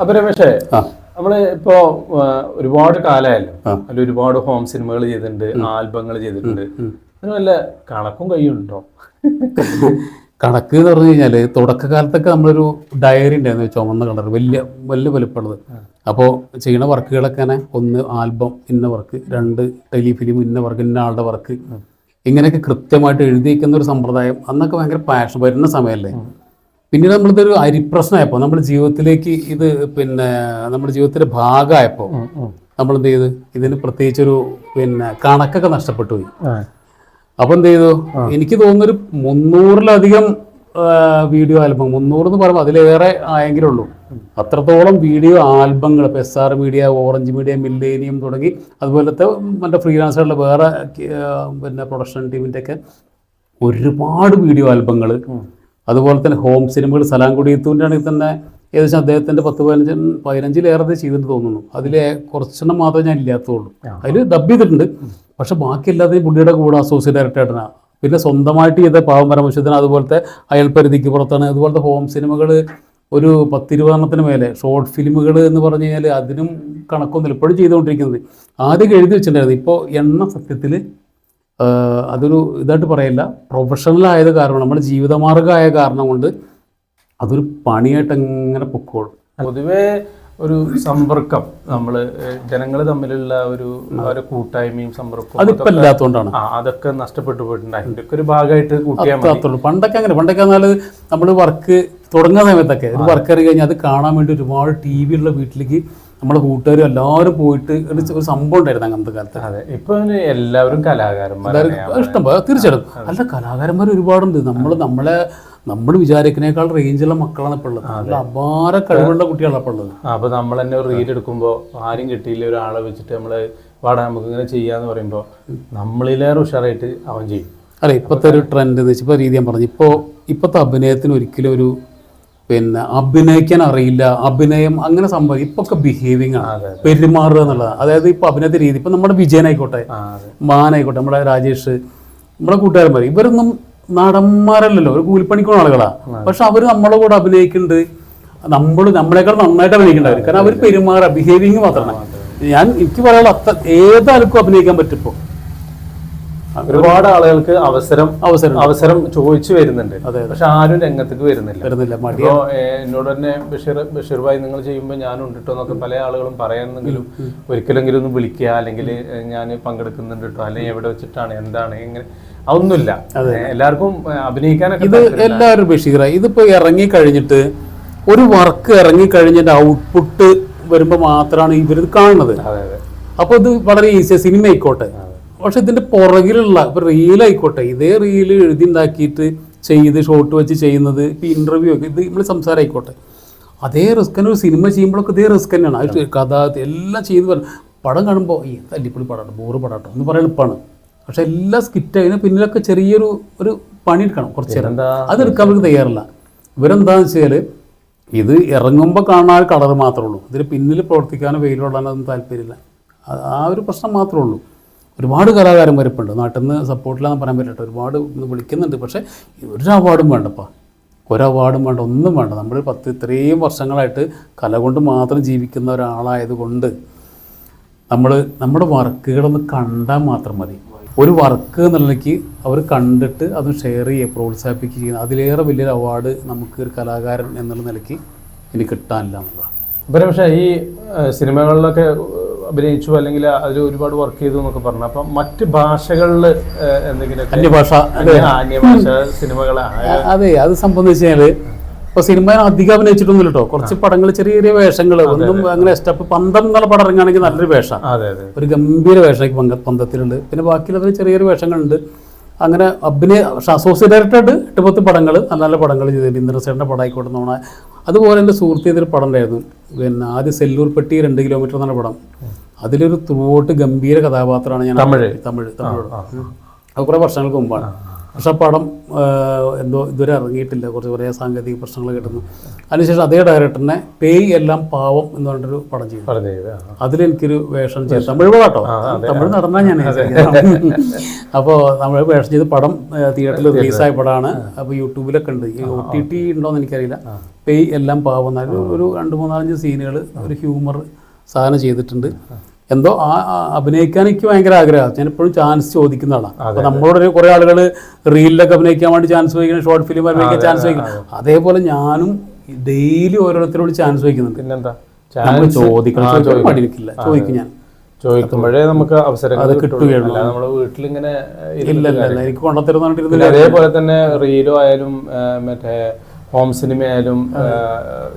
അപ്പൊ രമേശേ. നമ്മൾ ഇപ്പോ ഒരുപാട് കാലമായല്ലോ. അല്ല ഒരുപാട് ഹോം സിനിമകൾ ചെയ്തിട്ടുണ്ട് ആൽബങ്ങൾ ചെയ്തിട്ടുണ്ട്. അതിന് വല്ല കണക്കും കൈയുണ്ടോ കണക്ക് എന്ന് പറഞ്ഞു കഴിഞ്ഞാൽ തുടക്കകാലത്തൊക്കെ നമ്മളൊരു ഡയറി ഉണ്ടായിരുന്നു ചുമന്ന കളർ വലിയ വലിയ വലുപ്പമുള്ളത്. അപ്പോൾ ചെയ്യുന്ന വർക്കുകളൊക്കെ തന്നെ ഒന്ന് ആൽബം ഇന്ന വർക്ക് രണ്ട് ടെലിഫിലിം ഇന്ന വർക്ക് ഇന്ന ആളുടെ വർക്ക്. ഇങ്ങനെയൊക്കെ കൃത്യമായിട്ട് എഴുതിയിരിക്കുന്ന ഒരു സമ്പ്രദായം അന്നൊക്കെ ഭയങ്കര പാഷൻ വരുന്ന സമയമല്ലേ? പിന്നീട് നമ്മളിതൊരു അരിപ്രശ്നമായപ്പോൾ നമ്മുടെ ജീവിതത്തിലേക്ക് ഇത് പിന്നെ നമ്മുടെ ജീവിതത്തിന്റെ ഭാഗമായപ്പോൾ നമ്മൾ എന്ത് ചെയ്തു? ഇതിന് പ്രത്യേകിച്ചൊരു പിന്നെ കണക്കൊക്കെ നഷ്ടപ്പെട്ടു പോയി. അപ്പൊ എന്ത് ചെയ്തു? എനിക്ക് തോന്നുന്നൊരു മുന്നൂറിലധികം വീഡിയോ ആൽബം മുന്നൂറ് എന്ന് പറയുമ്പോൾ അതിലേറെ ആയെങ്കിലേ ഉള്ളൂ. അത്രത്തോളം വീഡിയോ ആൽബങ്ങൾ ഇപ്പൊ S R media orange media millennium തുടങ്ങി അതുപോലത്തെ മറ്റേ ഫ്രീലാൻസറുടെ വേറെ പിന്നെ പ്രൊഡക്ഷൻ ടീമിന്റെ ഒക്കെ ഒരുപാട് വീഡിയോ ആൽബങ്ങൾ അതുപോലെ തന്നെ ഹോം സിനിമകൾ സലാം കുടിയത്തൂന്റെ ആണെങ്കിൽ തന്നെ ഏകദേശം അദ്ദേഹത്തിന്റെ പത്ത് പതിനഞ്ച് പതിനഞ്ചിലേറെ ചെയ്തിട്ട് തോന്നുന്നു. അതിലെ കുറച്ചെണ്ണം മാത്രമേ ഞാൻ ഇല്ലാത്തതുള്ളൂ. അതിൽ ഡബ് ചെയ്തിട്ടുണ്ട്. പക്ഷെ ബാക്കി എല്ലാത്തിനും പുള്ളിയുടെ കൂടെ അസോസിയേറ്റ് ഡയറക്ടറായിട്ടാണ് പിന്നെ സ്വന്തമായിട്ട് ചെയ്ത പാവം പരമശുദ്ധന അതുപോലത്തെ അയൽപരിധിക്ക് പുറത്താണ്. അതുപോലത്തെ ഹോം സിനിമകൾ ഒരു പത്തിരുപതെണ്ണത്തിന് മേലെ ഷോർട്ട് ഫിലിമുകൾ എന്ന് പറഞ്ഞു കഴിഞ്ഞാൽ അതിനും കണക്കൊന്നുമില്ല. ഇപ്പോഴും ചെയ്തുകൊണ്ടിരിക്കുന്നത്. ആദ്യം എഴുതി വെച്ചിട്ടുണ്ടായിരുന്നു. ഇപ്പോൾ എണ്ണ സത്യത്തിൽ അതൊരു ഇതായിട്ട് പറയില്ല. പ്രൊഫഷണൽ ആയത് കാരണം നമ്മുടെ ജീവിതമാർഗമായ കാരണം കൊണ്ട് അതൊരു പണിയായിട്ട് എങ്ങനെ പൊക്കോളും. പൊതുവേ ഒരു സമ്പർക്കം നമ്മൾ ജനങ്ങൾ തമ്മിലുള്ള ഒരു ഒരു കൂട്ടായ്മയും സമ്പർക്കവും അതിപ്പോ ഇല്ലാത്തതുകൊണ്ടാണ് അതൊക്കെ നഷ്ടപ്പെട്ടു പോയിട്ടുണ്ട് അതിന്റെ ഒക്കെ ഒരു ഭാഗമായിട്ട് കൂട്ടിയാൽ പണ്ടൊക്കെ അങ്ങനെ പണ്ടൊക്കെ എന്നാൽ നമ്മൾ വർക്ക് തുടങ്ങുന്ന സമയത്തൊക്കെ ഒരു വർക്ക് ഇറങ്ങി കഴിഞ്ഞാൽ അത് കാണാൻ വേണ്ടി ഒരുപാട് ടി വി ഉള്ള വീട്ടിലേക്ക് നമ്മുടെ കൂട്ടുകാരും എല്ലാവരും പോയിട്ട് ഒരു സംഭവം ഉണ്ടായിരുന്നു അങ്ങനത്തെ കാലത്ത്. അതെ. ഇപ്പൊ എല്ലാവരും കലാകാരന്മാർ ഇഷ്ടം പോലെ തീർച്ചയായിട്ടും. അല്ല കലാകാരന്മാർ ഒരുപാടുണ്ട്. നമ്മൾ നമ്മളെ നമ്മൾ വിചാരിക്കുന്നേക്കാൾ റേഞ്ചുള്ള മക്കളാണ് ഇപ്പോൾ ഉള്ളത്. നല്ല അപാര കഴിവുള്ള കുട്ടികളാണ് ഇപ്പോൾ ഉള്ളത്. അപ്പൊ നമ്മൾ തന്നെ ഒരു റീൽ എടുക്കുമ്പോ ആരും കിട്ടിയില്ല ഒരാളെ വെച്ചിട്ട് നമ്മൾ വാടാ നമുക്ക് ഇങ്ങനെ ചെയ്യാന്ന് പറയുമ്പോ നമ്മളിലേറെ ഉഷാറായിട്ട് അവൻ ചെയ്യും. അല്ല ഇപ്പോഴത്തെ ഒരു ട്രെൻഡ് എന്ന് വെച്ചാൽ ഇപ്പോൾ രീതി ഞാൻ പറഞ്ഞു. ഇപ്പോൾ ഇപ്പോഴത്തെ അഭിനയത്തിന് ഒരിക്കലും ഒരു പിന്നെ അഭിനയിക്കാൻ അറിയില്ല അഭിനയം അങ്ങനെ സംഭവം ഇപ്പൊ ഒക്കെ ബിഹേവിങ് ആണ് പെരുമാറുക എന്നുള്ളതാണ്. അതായത് ഇപ്പൊ അഭിനയത്തെ രീതി ഇപ്പൊ നമ്മുടെ വിജയനായിക്കോട്ടെ മാനായിക്കോട്ടെ നമ്മുടെ രാജേഷ് നമ്മുടെ കൂട്ടുകാരന്മാർ ഇവരൊന്നും നടന്മാരല്ലല്ലോ ഒരു കൂലിപ്പണിക്കുന്ന ആളുകളാ. പക്ഷെ അവർ നമ്മളെ കൂടെ അഭിനയിക്കുന്നുണ്ട്. നമ്മൾ നമ്മളെക്കാൾ നന്നായിട്ട് അഭിനയിക്കേണ്ടവർ കാരണം അവർ പെരുമാറുക ബിഹേവിങ് മാത്രമാണ്. ഞാൻ എനിക്ക് പറയാനുള്ള അത്ര ഏതാൾക്കും അഭിനയിക്കാൻ പറ്റും ഇപ്പോൾ ഒരുപാട് ആളുകൾക്ക് അവസരം അവസരം അവസരം ചോദിച്ചു വരുന്നുണ്ട്. പക്ഷെ ആരും രംഗത്തേക്ക് വരുന്നില്ല. വരുന്നില്ല. എന്നോട് തന്നെ ബഷീർ ബഷീർ ഭായി നിങ്ങൾ ചെയ്യുമ്പോൾ ഞാനുണ്ട് കേട്ടോ എന്നൊക്കെ പല ആളുകളും പറയുന്നെങ്കിലും ഒരിക്കലെങ്കിലും ഒന്ന് വിളിക്കുക അല്ലെങ്കിൽ ഞാൻ പങ്കെടുക്കുന്നുണ്ട് കേട്ടോ അല്ലെങ്കിൽ എവിടെ വെച്ചിട്ടാണ് എന്താണ് എങ്ങനെ അതൊന്നുമില്ല. എല്ലാവർക്കും അഭിനയിക്കാനൊക്കെ ഇത് എല്ലാവരും ബഷീറ. ഇതിപ്പോ ഇറങ്ങി കഴിഞ്ഞിട്ട് ഒരു വർക്ക് ഇറങ്ങി കഴിഞ്ഞിട്ട് ഔട്ട്പുട്ട് വരുമ്പോൾ മാത്രമാണ് ഇവർ കാണുന്നത്. അപ്പോൾ ഇത് വളരെ ഈസിയാണ് സിനിമ ആയിക്കോട്ടെ. പക്ഷെ ഇതിന്റെ പുറകിലുള്ള ഇപ്പൊ റീലായിക്കോട്ടെ ഇതേ റീൽ എഴുതി ഉണ്ടാക്കിയിട്ട് ചെയ്ത് ഷോട്ട് വെച്ച് ചെയ്യുന്നത് ഇപ്പോൾ ഇന്റർവ്യൂ ഒക്കെ ഇത് നമ്മൾ സംസാരം ആയിക്കോട്ടെ അതേ റിസ്ക് തന്നെ ഒരു സിനിമ ചെയ്യുമ്പോഴൊക്കെ ഇതേ റിസ്ക് തന്നെയാണ്. അത് കഥ എല്ലാം ചെയ്ത് പറഞ്ഞു പടം കാണുമ്പോൾ ഈ തല്ലിപ്പൊളി പടാട്ടോ ബോറ് പടാട്ടോ എന്ന് പറയാൻ എളുപ്പമാണ് പക്ഷെ എല്ലാ സ്കിറ്റ് അതിന് പിന്നിലൊക്കെ ചെറിയൊരു ഒരു പണി എടുക്കണം കുറച്ച് നേരം. അതെടുക്കാൻ അവർക്ക് തയ്യാറില്ല. ഇവരെന്താണെന്ന് വെച്ചാൽ ഇത് ഇറങ്ങുമ്പോൾ കാണാൻ കളർ മാത്രമേ ഉള്ളൂ. ഇതിന് പിന്നിൽ പ്രവർത്തിക്കാനോ വെയിലോടാനോ ഒന്നും താല്പര്യമില്ല. ആ ഒരു പ്രശ്നം മാത്രമേ ഉള്ളൂ. ഒരുപാട് കലാകാരന്മാർ ഇപ്പോൾ ഉണ്ട്. നാട്ടിൽ നിന്ന് സപ്പോർട്ടില്ലാന്ന് പറയാൻ പറ്റില്ല ഒരുപാട് വിളിക്കുന്നുണ്ട്. പക്ഷേ ഒരു അവാർഡും വേണ്ടപ്പാ ഒരു അവാർഡും വേണ്ട ഒന്നും വേണ്ട. നമ്മൾ പത്ത് ഇത്രയും വർഷങ്ങളായിട്ട് കല കൊണ്ട് മാത്രം ജീവിക്കുന്ന ഒരാളായതുകൊണ്ട് നമ്മൾ നമ്മുടെ വർക്കുകളൊന്ന് കണ്ടാൽ മാത്രം മതി. ഒരു വർക്ക് എന്നുള്ളിലേക്ക് അവർ കണ്ടിട്ട് അത് ഷെയർ ചെയ്യുക പ്രോത്സാഹിപ്പിക്കുക അതിലേറെ വലിയൊരു അവാർഡ് നമുക്ക് ഒരു കലാകാരൻ എന്നുള്ള നിലയ്ക്ക് ഇനി കിട്ടാനില്ല എന്നുള്ളതാണ്. പക്ഷേ ഈ സിനിമകളിലൊക്കെ അഭിനയിച്ചു അല്ലെങ്കിൽ അതിൽ ഒരുപാട് വർക്ക് ചെയ്തു എന്നൊക്കെ പറഞ്ഞു. അപ്പൊ മറ്റ് ഭാഷകളിൽ എന്തെങ്കിലും അന്യഭാഷ അന്യഭാഷ സിനിമകളെ അതെ അത് സംബന്ധിച്ച് കഴിഞ്ഞാൽ ഇപ്പോൾ സിനിമ അധികം അഭിനയിച്ചിട്ടൊന്നും കേട്ടോ കുറച്ച് പടങ്ങൾ ചെറിയ ചെറിയ വേഷങ്ങൾ ഒന്നും അങ്ങനെ സ്റ്റെപ്പ് പന്തം എന്നുള്ള പടം ഇറങ്ങുകയാണെങ്കിൽ നല്ലൊരു വേഷം. ഒരു ഗംഭീര വേഷമൊക്കെ പങ്ക പന്തത്തിലുണ്ട്. പിന്നെ ബാക്കിയുള്ളവർ ചെറിയൊരു വേഷങ്ങളുണ്ട്. അങ്ങനെ അഭിനയ അസോസിയേറ്റ് ഡയറക്ടറായിട്ട് എട്ട് പത്ത് പടങ്ങൾ നല്ല നല്ല പടങ്ങൾ ചെയ്തിട്ടുണ്ട്. ഇന്ദ്രസേന്റെ പടം ആയിക്കോട്ടെ നമ്മളെ അതുപോലെ എന്റെ സുഹൃത്ത് ചെയ്തൊരു പടം ഉണ്ടായിരുന്നു. പിന്നെ ആദ്യം സെല്ലൂർ പെട്ടി രണ്ട് കിലോമീറ്റർ എന്നുള്ള പടം. അതിലൊരു ത്രൂട്ട് ഗംഭീര കഥാപാത്രമാണ് ഞാൻ തമിഴ്? തമിഴ് തമിഴ്. അത് കുറേ വർഷങ്ങൾക്ക് മുമ്പാണ്. പക്ഷെ ആ പടം എന്തോ ഇതുവരെ ഇറങ്ങിയിട്ടില്ല. കുറച്ച് കുറേ സാങ്കേതിക പ്രശ്നങ്ങൾ കിട്ടുന്നു. അതിനുശേഷം അതേ ഡയറക്ടറിനെ പേയ് എല്ലാം പാവം എന്ന് പറഞ്ഞിട്ടൊരു പടം ചെയ്തു. അതിലെനിക്കൊരു വേഷം ചെയ്തു. തമിഴ് പടാട്ടോ തമിഴ് നടന്നാ ഞാൻ അപ്പോൾ നമ്മൾ വേഷം ചെയ്ത് പടം തിയേറ്ററിൽ റിലീസായ പടമാണ്. അപ്പോൾ യൂട്യൂബിലൊക്കെ ഉണ്ട്. ഒ ടി ടി ഉണ്ടോ എന്ന് എനിക്കറിയില്ല പേയ് എല്ലാം പാവം. എന്നാലും ഒരു രണ്ട് മൂന്നാലഞ്ച് സീനുകൾ ഒരു ഹ്യൂമർ സാധനം ചെയ്തിട്ടുണ്ട്. എന്തോ അഭിനയിക്കാൻ എനിക്ക് ഭയങ്കര ആഗ്രഹമാണ് ഞാൻ എപ്പോഴും ചാൻസ് ചോദിക്കുന്ന ആളാണ് അപ്പോൾ നമ്മളോട് കുറേ ആളുകൾ റീലിലൊക്കെ അഭിനയിക്കാൻ വേണ്ടി ചാൻസ് ചോദിക്കണം ഷോർട്ട് ഫിലിം അഭിനയിക്കാൻ ചാൻസ് ചോദിക്കണം അതേപോലെ ഞാനും ഡെയിലി ഓരോരുത്തരോട് ചാൻസ് ചോദിക്കുന്നുണ്ട്. പിന്നെന്താ? നമ്മൾ ചോദിക്കണം ചോദിക്കും ഞാൻ. ചോദിക്കുമ്പോഴേ നമുക്ക് അവസരങ്ങൾ കിട്ടുകയുള്ളൂ. അല്ല നമ്മൾ വീട്ടിലിങ്ങനെ എനിക്ക് കൊണ്ടത്തരുന്നില്ല അതേപോലെ തന്നെ റീലോ ആയാലും മറ്റേ ഹോം സിനിമ ആയാലും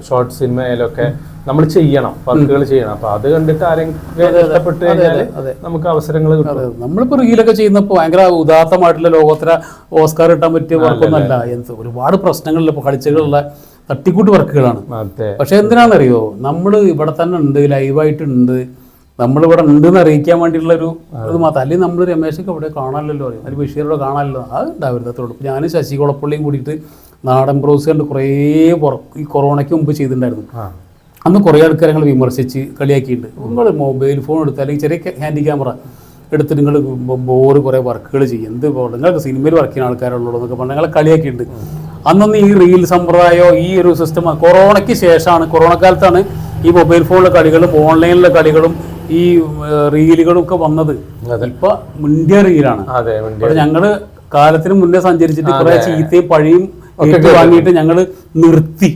ഷോർട്ട് സിനിമ ആയാലും ഒക്കെ നമ്മൾ ചെയ്യണം വർക്കുകൾ ചെയ്യണം. അപ്പൊ അത് കണ്ടിട്ട് ആരെങ്കിലും ഇഷ്ടപ്പെട്ട് കഴിഞ്ഞാൽ നമുക്ക് അവസരങ്ങൾ കിട്ടും. നമ്മളിപ്പോ റീലൊക്കെ ചെയ്യുന്നപ്പോൾ ഭയങ്കര ഉദാത്തമായിട്ടുള്ള ലോകോത്തര ഓസ്കാർ കിട്ടാൻ പറ്റിയ വർക്കൊന്നല്ല എന്ത് ഒരുപാട് പ്രശ്നങ്ങളില്ല ഇപ്പോൾ കളിച്ചുകളുള്ള തട്ടിക്കൂട്ട് വർക്കുകളാണ് പക്ഷെ എന്തിനാണെന്നറിയോ? നമ്മൾ ഇവിടെ തന്നെ ഉണ്ട് ലൈവായിട്ടുണ്ട് നമ്മളിവിടെ ഉണ്ടെന്ന് അറിയിക്കാൻ വേണ്ടിയിട്ടുള്ള ഒരു ഇത് മാത്രം. അല്ലെങ്കിൽ നമ്മൾ രമേശൊക്കെ ഇവിടെ കാണാനല്ലോ അറിയാം അതിൽ ബഷീറോടെ കാണാനല്ലോ അത് ഉണ്ടാവരുത് അത്രേ ഉള്ളൂ. ഞാനും ശശി കുളപ്പള്ളിയും കൂടിയിട്ട് നാടൻ ബ്രൗസ് കണ്ട് കുറേ ഈ കൊറോണയ്ക്ക് മുമ്പ് ചെയ്തിട്ടുണ്ടായിരുന്നു. അന്ന് കുറേ ആൾക്കാരെ ഞങ്ങൾ വിമർശിച്ച് കളിയാക്കിയിട്ടുണ്ട്. നിങ്ങൾ മൊബൈൽ ഫോൺ എടുത്ത് അല്ലെങ്കിൽ ചെറിയ ഹാൻഡി ക്യാമറ എടുത്ത് നിങ്ങൾ ബോറ് കുറേ വർക്കുകൾ ചെയ്യും. എന്ത് നിങ്ങൾക്ക് സിനിമയിൽ വർക്ക് ചെയ്യുന്ന ആൾക്കാരുള്ളൂ എന്നൊക്കെ പറഞ്ഞ് ഞങ്ങളെ കളിയാക്കിയിട്ടുണ്ട്. അന്നൊന്നും ഈ റീൽ സമ്പ്രദായമോ ഈ ഒരു സിസ്റ്റം കൊറോണയ്ക്ക് ശേഷമാണ് കൊറോണ കാലത്താണ് ഈ മൊബൈൽ ഫോണിലെ കളികളും ഓൺലൈനിലെ കളികളും ഈ റീലുകളും ഒക്കെ വന്നത്. ഇപ്പൊ മുന്തിയ റീലാണ് അവിടെ ഞങ്ങൾ കാലത്തിന് മുന്നേ സഞ്ചരിച്ചിട്ട് കുറെ ചീത്തയും പഴിയും ഒക്കെ വാങ്ങിയിട്ട് ഞങ്ങൾ നിർത്തി.